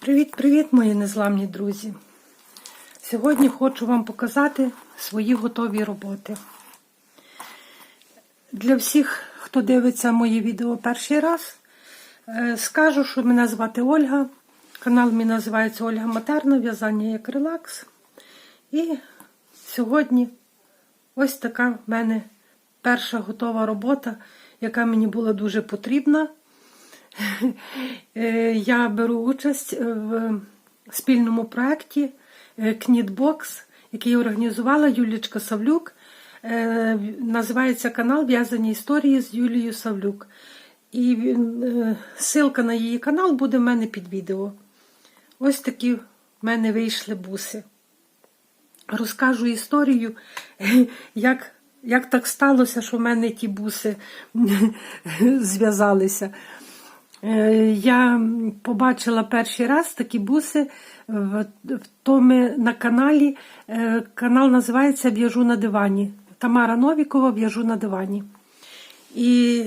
Привіт-привіт, мої незламні друзі! Сьогодні хочу вам показати свої готові роботи. Для всіх, хто дивиться мої відео перший раз, е, скажу, що мене звати Ольга. Канал мій називається Ольга Матерна, в'язання як релакс. І сьогодні ось така в мене перша готова робота, яка мені була дуже потрібна. Е, Я беру участь в спільному проєкті Кнітбокс, який організувала Юлічка Савлюк. Е, Називається канал В'язані історії з Юлією Савлюк. І е, ссылка на її канал буде в мене під відео. Ось такі в мене вийшли буси. Розкажу історію, як як так сталося, що в мене ті буси зв'язалися. Е, Я побачила перший раз такі буси в, тому на каналі. Е, Канал називається В'яжу на дивані. Тамара Новікова В'яжу на дивані. І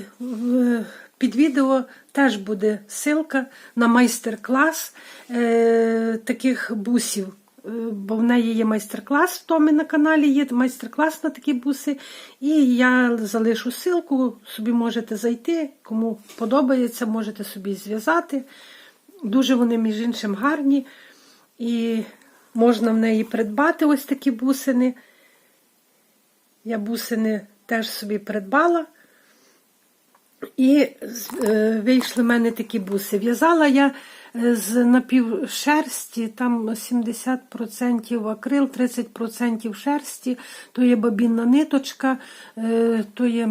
під відео теж буде ссылка на майстер-клас е, таких бусів. Е, Бо в неї є майстер-клас, в Томі на каналі є майстер-клас на такі буси. І я залишу ссылку, собі можете зайти. Кому подобається, можете собі зв'язати. Дуже вони, між іншим, гарні. І можна в неї придбати ось такі бусини. Я бусини теж собі придбала. І е, вийшли в мене такі буси. В'язала я е, з напівшерсті, там 70% акрил, 30% шерсті, то є бабінна ниточка, е, то є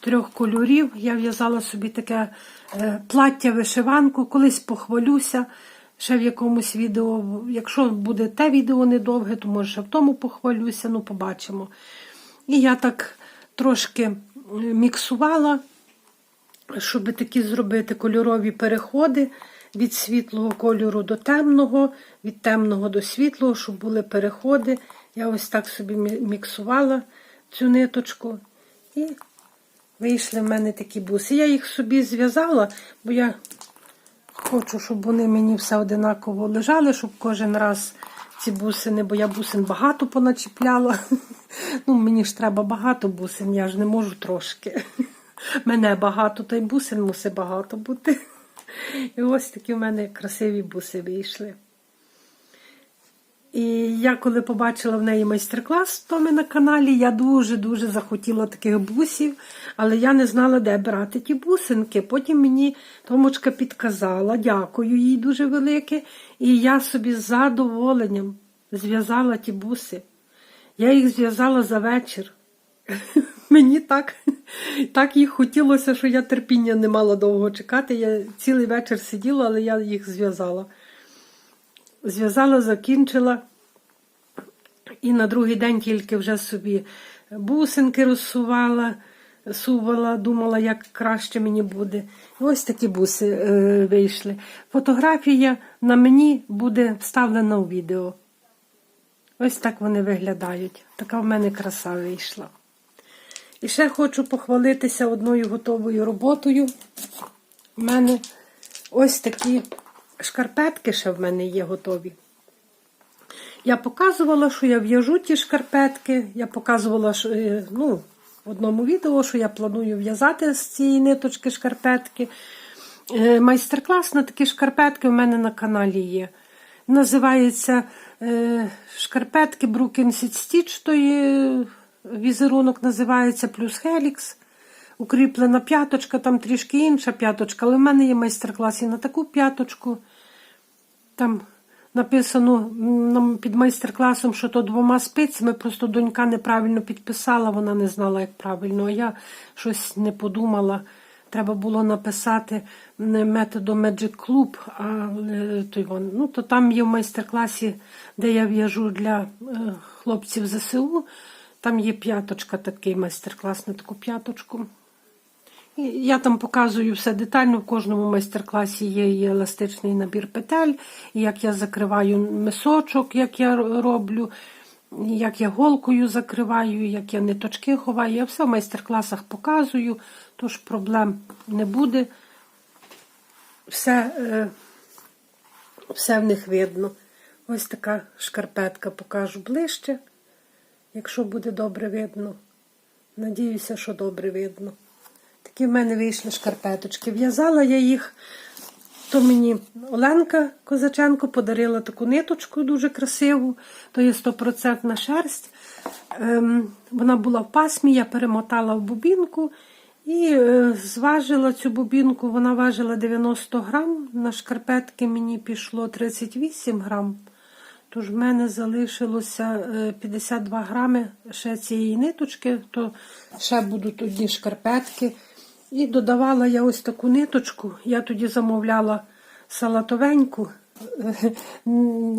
трьох кольорів. Я в'язала собі таке е, плаття-вишиванку, колись похвалюся. Ще в якомусь відео, якщо буде те відео недовге, то може в тому похвалюся, ну побачимо. І я так трошки міксувала щоб такі зробити кольорові переходи від світлого кольору до темного, від темного до світлого, щоб були переходи. Я ось так собі міксувала цю ниточку. І вийшли в мене такі буси. Я їх собі зв'язала, бо я хочу, щоб вони мені все одинаково лежали, щоб кожен раз ці бусини, бо я бусин багато поначіпляла. Ну, мені ж треба багато бусин, я ж не можу трошки. Мене багато, то й бусин мусить багато бути. І ось такі в мене красиві буси вийшли. І я коли побачила в неї майстер-клас в Томі на каналі, я дуже-дуже захотіла таких бусів, але я не знала, де брати ті бусинки. Потім мені Томочка підказала, дякую їй дуже велике. І я собі з задоволенням зв'язала ті буси. Я їх зв'язала за вечір. Мені так, так їх хотілося, що я терпіння не мала довго чекати. Я цілий вечір сиділа, але я їх зв'язала. Зв'язала, закінчила. І на другий день тільки вже собі бусинки розсувала, сувала, думала, як краще мені буде. І ось такі буси е, вийшли. Фотографія на мені буде вставлена у відео. Ось так вони виглядають. Така в мене краса вийшла. І ще хочу похвалитися одною готовою роботою. У мене ось такі шкарпетки ще в мене є готові. Я показувала, що я в'яжу ті шкарпетки. Я показувала що, е, ну, в одному відео, що я планую в'язати з цієї ниточки шкарпетки. Е, Майстер-клас на такі шкарпетки в мене на каналі є. Називається е, шкарпетки Seed Stitch, візерунок називається плюс Helix. Укріплена п'яточка, там трішки інша п'яточка, але в мене є майстер-клас і на таку п'яточку. Там написано під майстер-класом, що то двома спицями, просто донька неправильно підписала, вона не знала, як правильно. А я щось не подумала. Треба було написати методом Magic Club, а е, вон. Ну, то там є в майстер-класі, де я в'яжу для е, хлопців ЗСУ. Там є п'яточка, такий майстер-клас на таку п'яточку. Я там показую все детально. В кожному майстер-класі є і еластичний набір петель, як я закриваю мисочок, як я роблю, як я голкою закриваю, як я ниточки ховаю. Я все в майстер-класах показую, тож проблем не буде. Все е, Все в них видно. Ось така шкарпетка покажу ближче, якщо буде добре видно. Надіюся, що добре видно. Такі в мене вийшли шкарпеточки. В'язала я їх, то мені Оленка Козаченко подарила таку ниточку дуже красиву, то є 100% шерсть. Ем, вона була в пасмі, я перемотала в бубінку і е, зважила цю бубінку, вона важила 90 грам. На шкарпетки мені пішло 38 грам. Тож в мене залишилося е, 52 грами ще цієї ниточки, то ще будуть одні шкарпетки. І додавала я ось таку ниточку. Я тоді замовляла салатовеньку, е,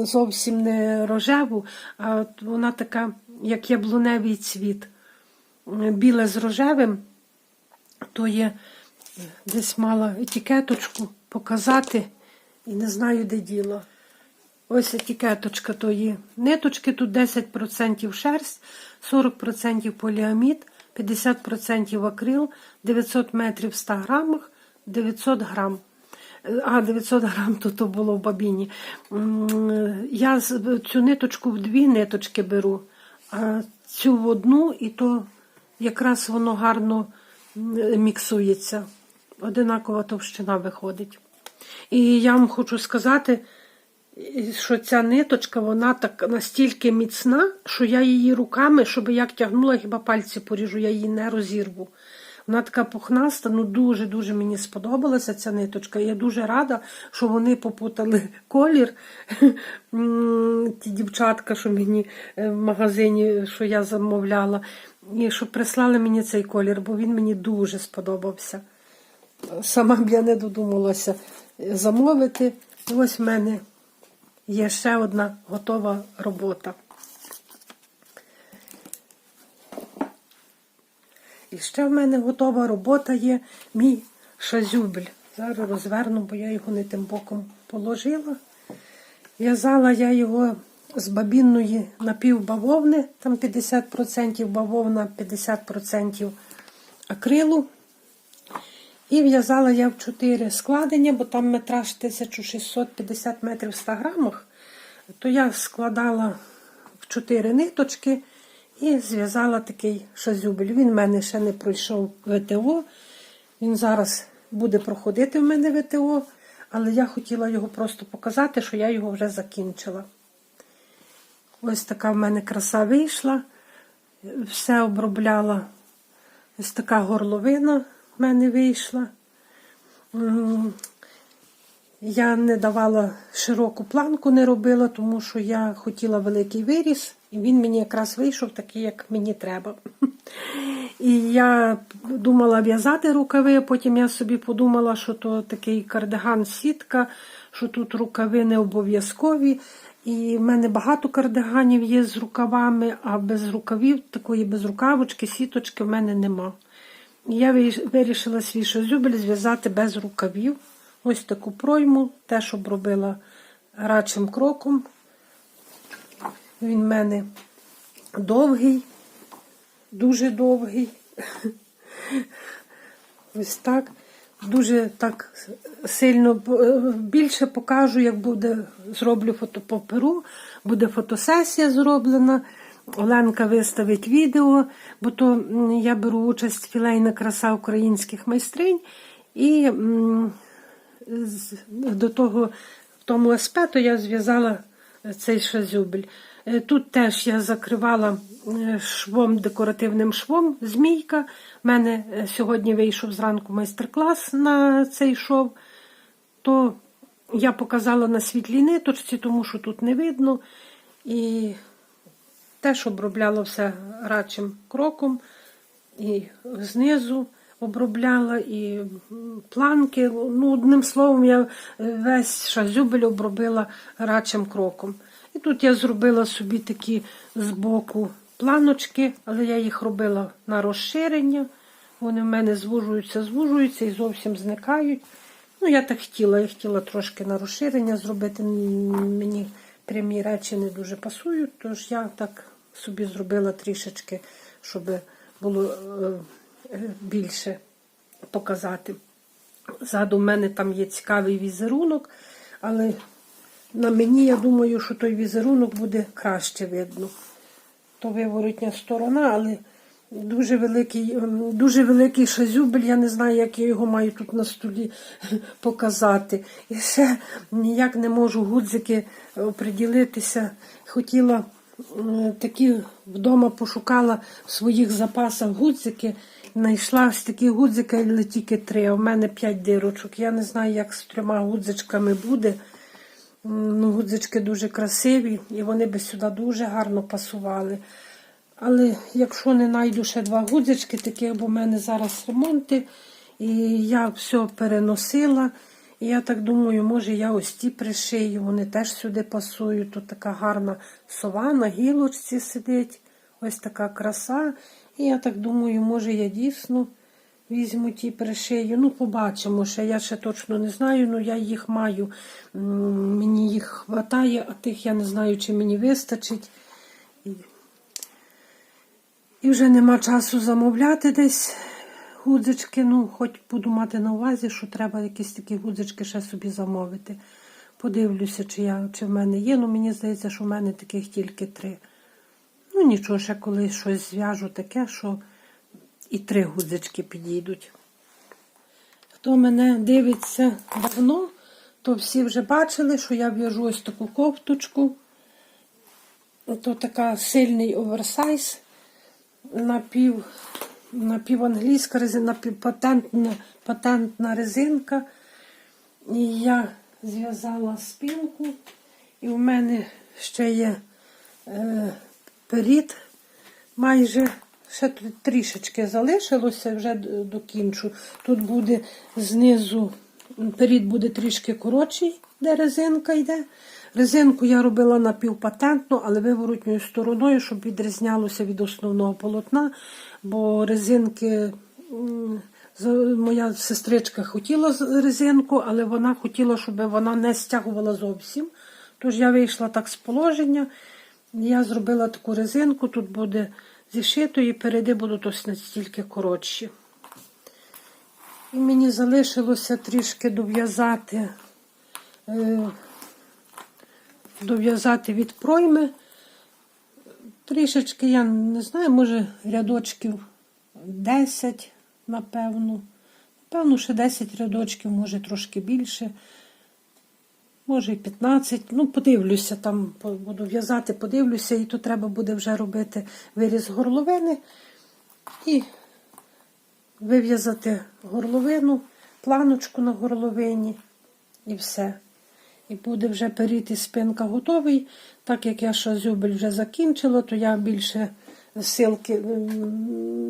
зовсім не рожеву, а вона така, як яблуневий цвіт. Е, Біле з рожевим, то є е, десь мала етикеточку показати і не знаю, де діло. Ось етикеточка тої ниточки, тут 10% шерсть, 40% поліамід, 50% акрил, 900 метрів в 100 грамах, 900 грам. Е, А, 900 грам то було в бабіні. Я цю ниточку в дві ниточки беру, а цю в одну, і то якраз воно гарно міксується. Одинакова товщина виходить. І я вам хочу сказати, що ця ниточка, вона так настільки міцна, що я її руками, щоб як тягнула, хіба пальці поріжу, я її не розірву. Вона така пухнаста, ну дуже-дуже мені сподобалася ця ниточка. Я дуже рада, що вони попутали колір. Ті дівчатка, що мені е, в магазині, що я замовляла, і що прислали мені цей колір, бо він мені дуже сподобався. Сама б я не додумалася замовити. Ось в мене є ще одна готова робота. І ще в мене готова робота є мій шазюбль. Зараз розверну, бо я його не тим боком положила. В'язала я його з бабінної напівбавовни, там 50% бавовна, 50% акрилу. І в'язала я в 4 складення, бо там метраж 1650 метрів в 100 грамах. То я складала в 4 ниточки і зв'язала такий шазюбель. Він в мене ще не пройшов ВТО. Він зараз буде проходити в мене ВТО, але я хотіла його просто показати, що я його вже закінчила. Ось така в мене краса вийшла. Все обробляла. Ось така горловина в мене вийшла. Я не давала широку планку, не робила, тому що я хотіла великий виріс, і він мені якраз вийшов такий, як мені треба. І я думала в'язати рукави, а потім я собі подумала, що то такий кардиган сітка, що тут рукави не обов'язкові. І в мене багато кардиганів є з рукавами, а без рукавів, такої без рукавочки, сіточки в мене нема. Я вирішила свій шозюбель зв'язати без рукавів. Ось таку пройму, теж обробила рачим кроком. Він в мене довгий, дуже довгий. Ось так. Дуже так сильно е, більше покажу, як буде, зроблю фотопаперу, буде фотосесія зроблена. Оленка виставить відео, бо то я беру участь філейна краса українських майстринь. І до того, в тому СП, то я зв'язала цей шазюбель. Е, Тут теж я закривала е, швом, декоративним швом змійка. У мене е, сьогодні вийшов зранку майстер-клас на цей шов. То я показала на світлій ниточці, тому що тут не видно. І теж обробляла все рачим кроком. І знизу обробляла, і планки. Ну, одним словом, я е, весь шазюбель обробила рачим кроком. І тут я зробила собі такі збоку планочки, але я їх робила на розширення. Вони в мене звужуються, звужуються і зовсім зникають. Ну, я так хотіла, я хотіла трошки на розширення зробити. Мені прямі речі не дуже пасують, тож я так собі зробила трішечки, щоб було е, е, більше показати. Ззаду в мене там є цікавий візерунок, але на мені, я думаю, що той візерунок буде краще видно. То виворотня сторона, але дуже великий, ем, дуже великий шазюбель. Я не знаю, як я його маю тут на столі показати. І ще ніяк не можу гудзики оприділитися. Хотіла такі вдома пошукала в своїх запасах гудзики. Знайшла ось такі гудзики, але тільки три. А в мене п'ять дирочок. Я не знаю, як з трьома гудзичками буде. Ну, гудзички дуже красиві, і вони би сюди дуже гарно пасували. Але якщо не знайду ще два гудзички, таких, бо в мене зараз ремонти, і я все переносила. Я так думаю, може я ось ті пришию, вони теж сюди пасують. Тут така гарна сова на гілочці сидить, ось така краса. І я так думаю, може я дійсно візьму ті пришию. Ну, побачимо ще. Я ще точно не знаю, ну я їх маю. Мені їх хватає, а тих я не знаю, чи мені вистачить. І вже нема часу замовляти десь гудзички. Ну, хоч буду мати на увазі, що треба якісь такі гудзички ще собі замовити. Подивлюся, чи, я, чи в мене є. Ну, мені здається, що в мене таких тільки три. Ну, нічого, ще колись щось зв'яжу таке, що і три гудзички підійдуть. Хто мене дивиться давно, то всі вже бачили, що я в'яжу ось таку кофточку. То така сильний оверсайз напів, напіванглійська резина, патентна, патентна резинка. І я зв'язала спілку, і в мене ще є е, перід, майже ще трішечки залишилося, вже докінчу. Тут буде знизу, перід буде трішки коротший, де резинка йде. Резинку я робила напівпатентну, але виворотньою стороною, щоб відрізнялося від основного полотна, бо резинки. Моя сестричка хотіла резинку, але вона хотіла, щоб вона не стягувала зовсім. Тож я вийшла так з положення. Я зробила таку резинку, тут буде зішито, і переди будуть ось настільки коротші. І мені залишилося трішки дов'язати е, дов'язати від пройми. Трішечки, я не знаю, може рядочків 10, напевно. Напевно, ще 10 рядочків, може трошки більше. Може і 15. Ну, подивлюся, там буду в'язати, подивлюся, і тут треба буде вже робити виріз горловини і вив'язати горловину, планочку на горловині і все. І буде вже перід і спинка готовий. Так як я шазюбель вже закінчила, то я більше силки,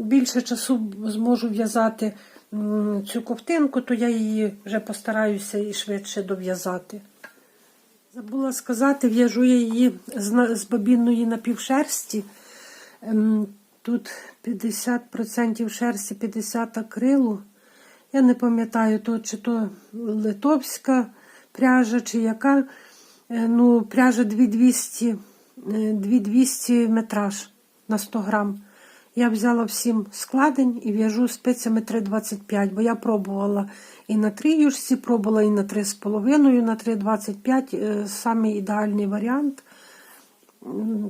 більше часу зможу в'язати цю ковтинку, то я її вже постараюся і швидше дов'язати. Забула сказати, в'яжу я її з, бобінної напівшерсті. Тут 50% шерсті, 50 акрилу. Я не пам'ятаю, то, чи то литовська пряжа, чи яка. Е, Ну, пряжа 2200, е, 2200 метраж на 100 грам. Я взяла всім складень і в'яжу спицями 3,25, бо я пробувала і на 3 юшці, пробувала і на 3,5, на 3,25 е, самий ідеальний варіант.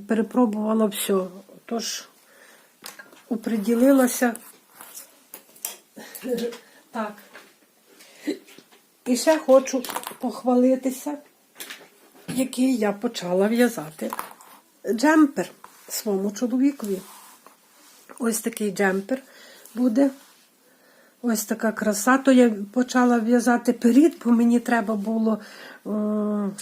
Перепробувала все. Тож оприділилася. Так. І ще хочу похвалитися, який я почала в'язати джемпер своєму чоловікові. Ось такий джемпер буде. Ось така краса. То я почала в'язати перід, бо мені треба було, м,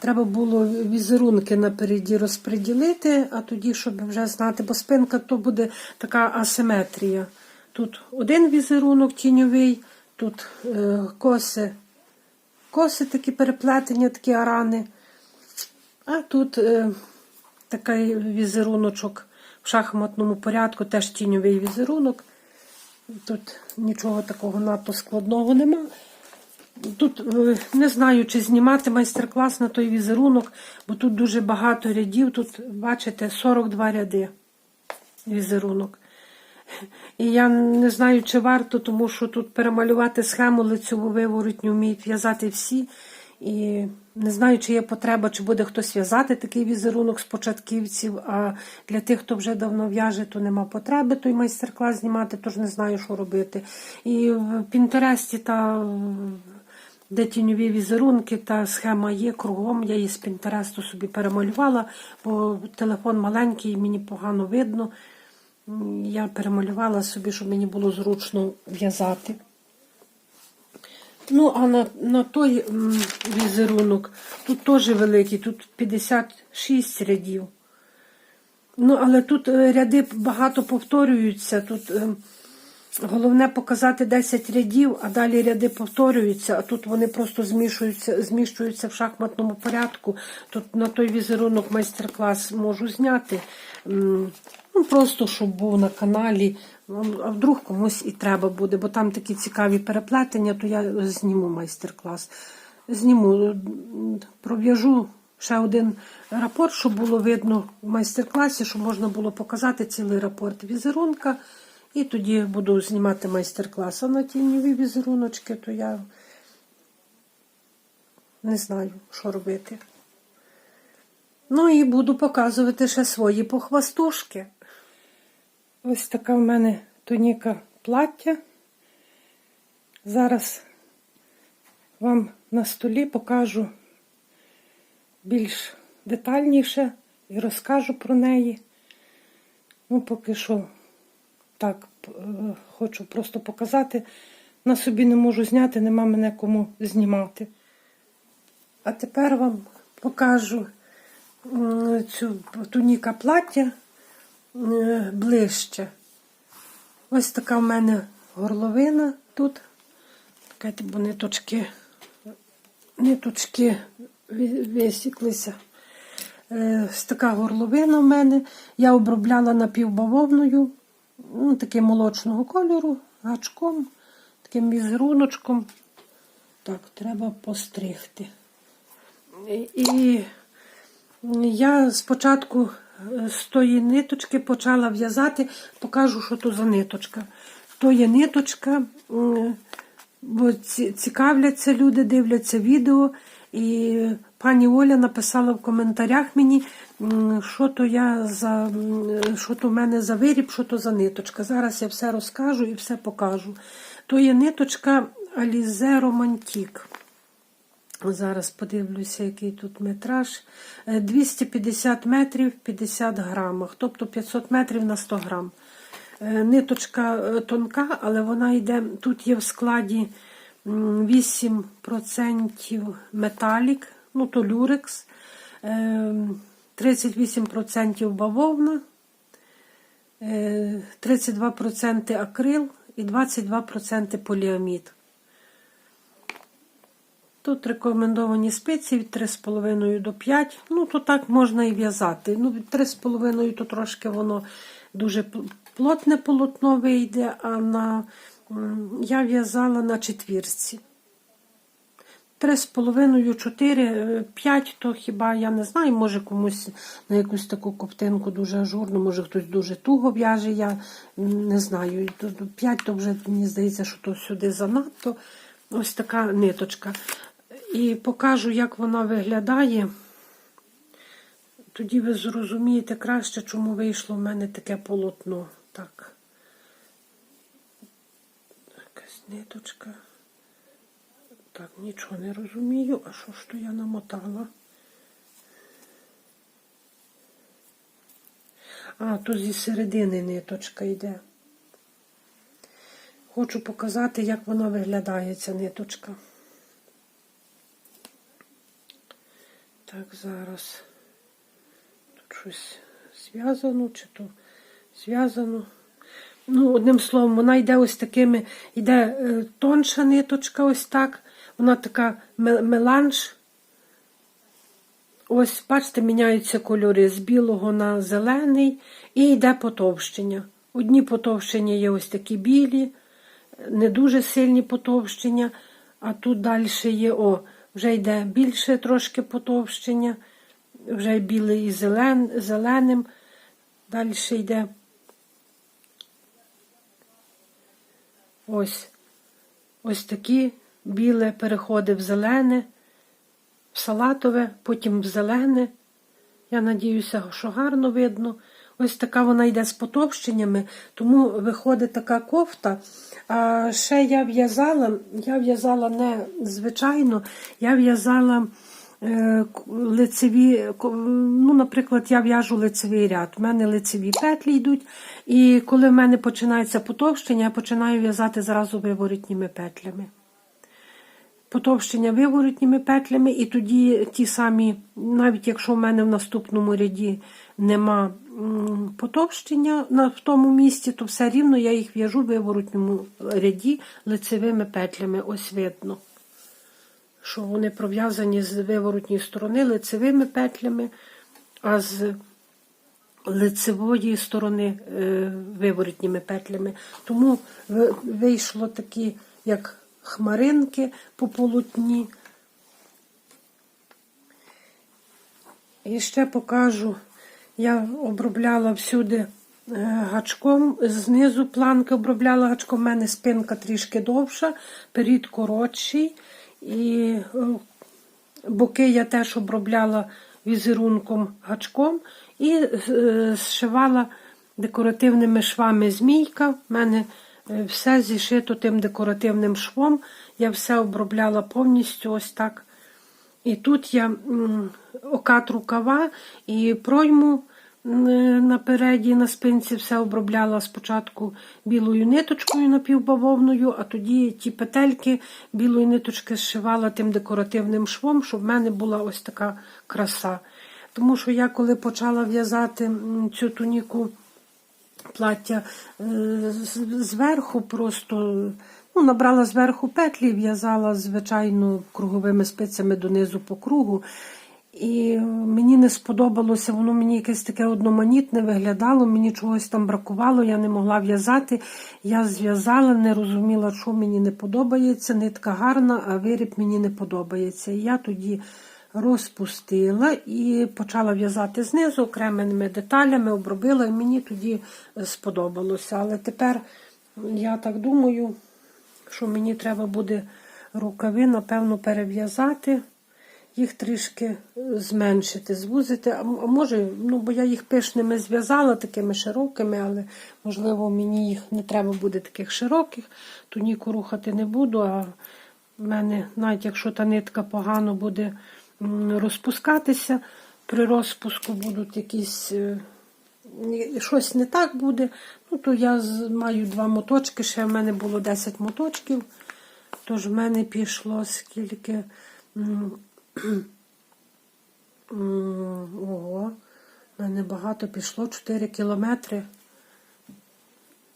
треба було візерунки напереді розподілити, а тоді, щоб вже знати, бо спинка то буде така асиметрія. Тут один візерунок тіньовий, тут е, коси, коси такі переплетені, такі арани. А тут е, такий візеруночок в шахматному порядку, теж тіньовий візерунок. Тут нічого такого надто складного нема. Тут е, не знаю, чи знімати майстер-клас на той візерунок, бо тут дуже багато рядів. Тут, бачите, 42 ряди візерунок. І я не знаю, чи варто, тому що тут перемалювати схему лицьову виворотню вміють в'язати всі. І не знаю, чи є потреба, чи буде хтось в'язати такий візерунок з початківців. А для тих, хто вже давно в'яже, то нема потреби той майстер-клас знімати, тож не знаю, що робити. І в Пінтересті та де тіньові візерунки та схема є кругом. Я її з Пінтересту собі перемалювала, бо телефон маленький, мені погано видно. Я перемалювала собі, щоб мені було зручно в'язати. Ну, а на, на той візерунок тут теж великий, тут 56 рядів. Ну, але тут е, ряди багато повторюються. Тут е, головне показати 10 рядів, а далі ряди повторюються, а тут вони просто змішуються, зміщуються в шахматному порядку. Тут на той візерунок майстер-клас можу зняти. Ну, просто щоб був на каналі. Ну, А вдруг комусь і треба буде, бо там такі цікаві переплетення, то я зніму майстер-клас. Зніму, пров'яжу ще один рапорт, щоб було видно в майстер-класі, щоб можна було показати цілий рапорт візерунка. І тоді буду знімати майстер-клас. На тіньові візеруночки, то я не знаю, що робити. Ну і буду показувати ще свої похвастушки. Ось така в мене туніка плаття. Зараз вам на столі покажу більш детальніше і розкажу про неї. Ну, поки що так хочу просто показати. На собі не можу зняти, нема мене кому знімати. А тепер вам покажу цю туніка плаття е, ближче. Ось така в мене горловина тут. Чекайте, бо ниточки, ниточки висіклися. Е, Ось така горловина в мене. Я обробляла напівбавовною, ну, таким молочного кольору, гачком, таким візеруночком. Так, треба постригти. І- я спочатку е, з тої ниточки почала в'язати, покажу, що то за ниточка. То є ниточка, бо цікавляться люди, дивляться відео. І пані Оля написала в коментарях мені, що то я за що то в мене за виріб, що то за ниточка. Зараз я все розкажу і все покажу. То є ниточка Alize Romantique. Зараз подивлюся, який тут метраж. Е, 250 метрів 50 грамах, тобто 500 метрів на 100 грам. Е, Ниточка е, тонка, але вона йде, тут є в складі 8% металік, ну то люрекс, е, 38% бавовна, е, 32% акрил і 22% поліамід. Тут рекомендовані спиці від 3,5 до 5. Ну, то так можна і в'язати. Ну, від 3,5 то трошки воно дуже плотне полотно вийде, а на, я в'язала на четвірці. 3,5, 4, 5, то хіба я не знаю, може комусь на якусь таку коптинку дуже ажурну, може хтось дуже туго в'яже, я не знаю. 5 то вже мені здається, що то сюди занадто. Ось така ниточка. І покажу, як вона виглядає. Тоді ви зрозумієте краще, чому вийшло в мене таке полотно. Так. Якась ниточка. Так, нічого не розумію. А що ж то я намотала? А, то зі середини ниточка йде. Хочу показати, як вона виглядає, ця ниточка. Так, зараз тут щось зв'язано, чи то зв'язано. Ну, одним словом, вона йде ось такими, йде е, тонша ниточка, ось так. Вона така меланж. Ось, бачите, міняються кольори з білого на зелений і йде потовщення. Одні потовщення є ось такі білі, не дуже сильні потовщення, а тут далі є, о, вже йде більше трошки потовщення, вже білий і зелен, зеленим. Далі йде ось, ось такі біле переходи в зелене. в салатове, потім в зелене. Я надіюся, що гарно видно. Ось така вона йде з потовщеннями, тому виходить така кофта. А ще я в'язала, я в'язала не звичайно, я в'язала е, лицеві, ну, наприклад, я в'яжу лицевий ряд. У мене лицеві петлі йдуть. І коли в мене починається потовщення, я починаю в'язати зразу виворітніми петлями потовщення виворотніми петлями, і тоді ті самі, навіть якщо в мене в наступному ряді нема потовщення в тому місці, то все рівно я їх в'яжу в виворотному ряді лицевими петлями. Ось видно, що вони пров'язані з виворотньої сторони лицевими петлями, а з лицевої сторони е, виворотніми петлями. Тому вийшло такі, як хмаринки по полотні. І ще покажу, я обробляла всюди е, гачком, знизу планки обробляла гачком, у мене спинка трішки довша, перід коротший. І е, боки я теж обробляла візерунком гачком і е, зшивала декоративними швами змійка. У мене все зішито тим декоративним швом. Я все обробляла повністю ось так. І тут я окат рукава і пройму напереді на спинці все обробляла спочатку білою ниточкою напівбавовною, а тоді ті петельки білої ниточки зшивала тим декоративним швом, щоб в мене була ось така краса. Тому що я коли почала в'язати цю туніку плаття е, зверху просто ну, набрала зверху петлі, в'язала звичайно круговими спицями донизу по кругу. І мені не сподобалося, воно мені якесь таке одноманітне виглядало, мені чогось там бракувало, я не могла в'язати. Я зв'язала, не розуміла, що мені не подобається. Нитка гарна, а виріб мені не подобається. І я тоді розпустила і почала в'язати знизу окремими деталями, обробила, і мені тоді сподобалося. Але тепер я так думаю, що мені треба буде рукави, напевно, перев'язати, їх трішки зменшити, звузити. А може, ну, бо я їх пишними зв'язала, такими широкими, але можливо мені їх не треба буде таких широких, туніку рухати не буду. А в мене, навіть якщо та нитка погано буде розпускатися, при розпуску будуть якісь. е, щось не так буде, ну то я маю два моточки, ще в мене було 10 моточків, тож в мене пішло скільки. Ого, в мене багато пішло 4 кілометри,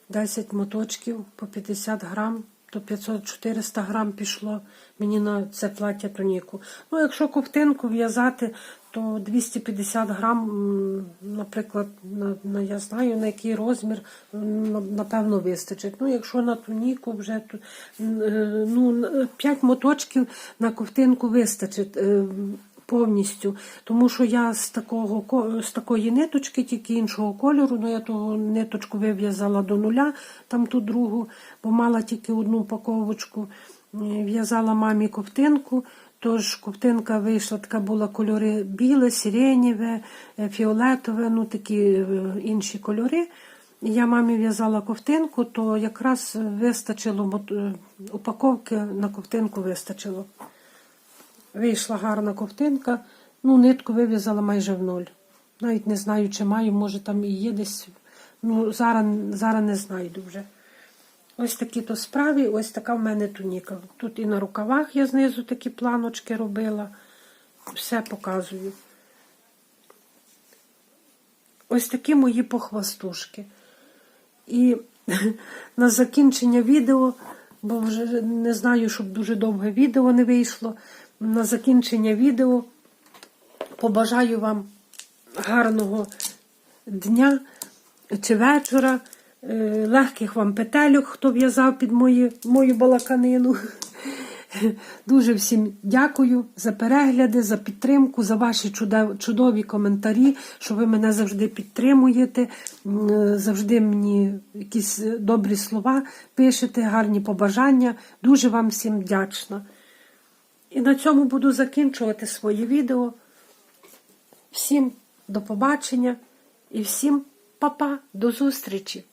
10 моточків по 50 грам, то 500-400 грам пішло мені на це плаття тоніку. Ну, якщо ковтинку в'язати, то 250 грам, наприклад, на, на, я знаю, на який розмір, напевно, вистачить. Ну, якщо на туніку вже то, е, ну, 5 моточків на ковтинку вистачить. Повністю, тому що я з такого з такої ниточки, тільки іншого кольору, ну я ту ниточку вив'язала до нуля, там ту другу, бо мала тільки одну упаковочку. Е, В'язала мамі ковтинку, тож ковтинка вийшла, така була кольори біле, сиренєве, е, фіолетове, ну такі е, інші кольори. Я мамі в'язала ковтинку, то якраз вистачило упаковки на ковтинку вистачило. Вийшла гарна ковтинка. Ну, нитку вив'язала майже в нуль. Навіть не знаю, чи маю, може там і є десь. Ну, зараз, зараз не знайду вже. Ось такі то справи, ось така в мене туніка. Тут і на рукавах я знизу такі планочки робила. Все показую. Ось такі мої похвастушки. І на закінчення відео, бо вже не знаю, щоб дуже довге відео не вийшло. На закінчення відео побажаю вам гарного дня чи вечора, е, легких вам петельок, хто в'язав під мої, мою балаканину. Дуже всім дякую за перегляди, за підтримку, за ваші чудові коментарі, що ви мене завжди підтримуєте, е, завжди мені якісь добрі слова пишете, гарні побажання. Дуже вам всім вдячна. І на цьому буду закінчувати своє відео. Всім до побачення і всім па-па, до зустрічі!